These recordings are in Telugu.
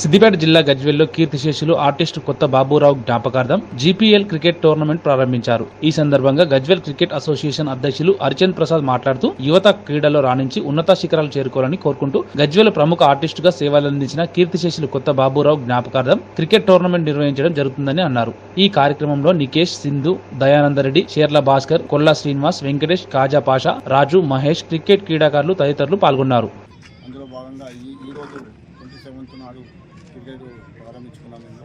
సిద్దిపేట జిల్లా గజ్వెల్లో కీర్తిశేషులు ఆర్టిస్టు కొత్త బాబురావు జ్ఞాపకార్థం జీపీఎల్ క్రికెట్ టోర్నమెంట్ ప్రారంభించారు. ఈ సందర్భంగా గజ్వెల్ క్రికెట్ అసోసియేషన్ అధ్యక్షులు అరిచంద్ ప్రసాద్ మాట్లాడుతూ యువత క్రీడలో రాణించి ఉన్నత శిఖరాలు చేరుకోవాలని కోరుకుంటూ గజ్వెల్ ప్రముఖ ఆర్టిస్టుగా సేవలందించిన కీర్తిశేషులు కొత్త బాబురావు జ్ఞాపకార్థం క్రికెట్ టోర్నమెంట్ నిర్వహించడం జరుగుతుందని అన్నారు. ఈ కార్యక్రమంలో నికేష్ సింధు దయానందరెడ్డి షేర్ల భాస్కర్ కొల్లా శ్రీనివాస్ వెంకటేష్ కాజా పాషా రాజు మహేష్ క్రికెట్ క్రీడాకారులు తదితరులు పాల్గొన్నారు. అందులో భాగంగా ఈ ట్వంటీ సెవెంత్ నాడు క్రికెట్ ప్రారంభించుకున్నాం మేము.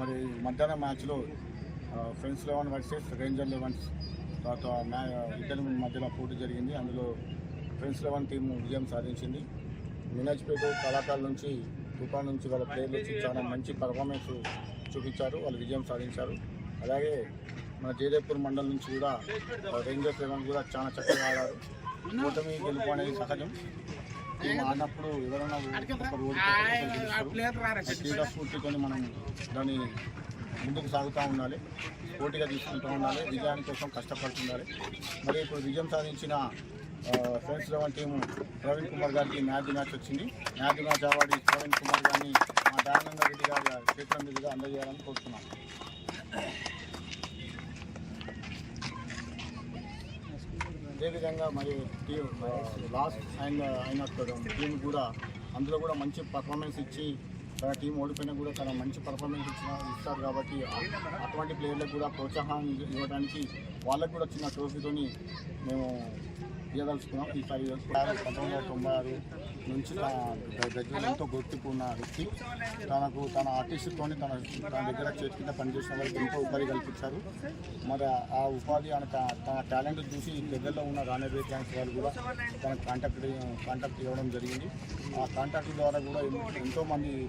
మరి మధ్యాహ్నం మ్యాచ్లో friends eleven versus ranger elevens తర్వాత మ్యా ఇద్దరి మధ్యలో పోటీ జరిగింది. అందులో ఫ్రెండ్స్ లెవెన్ టీం విజయం సాధించింది. మినాజ్పేట కళాకారుల నుంచి తుఫాన్ నుంచి వాళ్ళ ప్లేయర్లు వచ్చి చాలా మంచి పర్ఫార్మెన్స్ చూపించారు. వాళ్ళు విజయం సాధించారు. అలాగే మన జయదేవ్పూర్ మండలం నుంచి కూడా రేంజర్స్ లెవెన్ కూడా చాలా చక్కగా ఆడారు. కూటమి గెలుపు అనేది సహజం. ఆడినప్పుడు ఎవరైనా మనం దాన్ని ముందుకు సాగుతూ ఉండాలి. పోటీగా తీసుకుంటూ ఉండాలి. విజయాని కోసం కష్టపడుతుండాలి. మరి ఇప్పుడు విజయం సాధించిన friends eleven team Praveen Kumar గారికి మ్యాచ్ మ్యాచ్ వచ్చింది. Match match award Praveen Kumar గారిని మా దయానంద రెడ్డి గారి చేతుల మీదుగా అందజేయాలని కోరుతున్నాం. అదేవిధంగా మరి టీం లాస్ట్ అయిన అయిన టీం కూడా అందులో కూడా మంచి పర్ఫార్మెన్స్ ఇచ్చి తన టీం ఓడిపోయినా కూడా తన మంచి పర్ఫార్మెన్స్ ఇచ్చిన ఇస్తారు కాబట్టి అటువంటి ప్లేయర్లకు కూడా ప్రోత్సాహం ఇవ్వడానికి వాళ్ళకు కూడా చిన్న ట్రోఫీతోని మేము ఇవ్వదలుచుకున్నాం ఈసారి పంతొమ్మిది వందల తొంభై ఆరు నుంచి దగ్గర ఎంతో గుర్తింపు ఉన్న వ్యక్తి. తనకు తన ఆర్టిస్ట్తోని తన తన దగ్గర చేతి కింద పనిచేసిన వాళ్ళకి ఎంతో ఉపాధి కల్పించారు. మరి ఆ- ఉపాధి ఆయన తన టాలెంట్ చూసి దగ్గరలో ఉన్న రానబే క్యాంప్స్ వాళ్ళు కూడా తన కాంటాక్ట్ కాంటాక్ట్ ఇవ్వడం జరిగింది. ఆ కాంటాక్ట్ ద్వారా కూడా ఎంతోమంది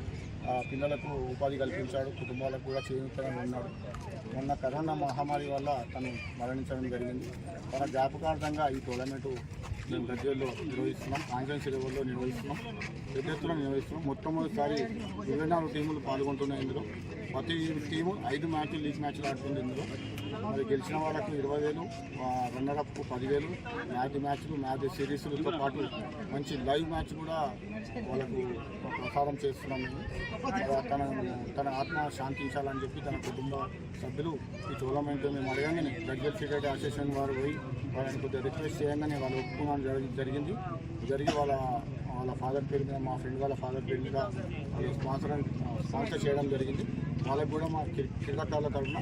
పిల్లలకు ఉపాధి కల్పించాడు కుటుంబాలకు కూడా చేయూతగా ఉన్నాడు. మొన్న కరోనా మహమ్మారి వల్ల తను మరణించడం జరిగింది. తన జ్ఞాపకార్థంగా ఈ టోర్నమెంటు మేము గజ్వేల్లో నిర్వహిస్తున్నాం కాంగ్రెస్ సెలవుల్లో నిర్వహిస్తున్నాం పెద్ద ఎత్తున నిర్వహిస్తున్నాం. మొట్టమొదటిసారి ఇరవై నాలుగు టీములు పాల్గొంటున్నాయి ఇందులో. ప్రతి టీము ఐదు మ్యాచ్లు లీగ్ మ్యాచ్లు ఆడుతుంది ఇందులో. మరి గెలిచిన వాళ్ళకు ఇరవై వేలు రన్నర్ అప్ పదివేలు మ్యాచ్ మ్యాచ్లు మ్యాచ్ సిరీస్లతో పాటు మంచి లైవ్ మ్యాచ్ కూడా వాళ్ళకు ప్రసారం చేస్తున్నాం తన తన ఆత్మ శాంతించాలని చెప్పి తన కుటుంబ సభ్యులు ఈ టోర్నమెంట్ మేము అడగంగానే గజ్వల్ క్రికెట్ అసోసియేషన్ వారు పోయి వాళ్ళని కొద్దిగా రిక్వెస్ట్ చేయగానే వాళ్ళు ఒప్పుకోవడం జరిగి- జరిగింది. జరిగి వాళ్ళ వాళ్ళ ఫాదర్ పేరు మీద మా ఫ్రెండ్ వాళ్ళ ఫాదర్ పేరు మీద వాళ్ళు స్పాన్సర్ స్పాన్సర్ చేయడం జరిగింది. వాళ్ళకు కూడా మా క్రి- క్రీడాకారుల తరఫున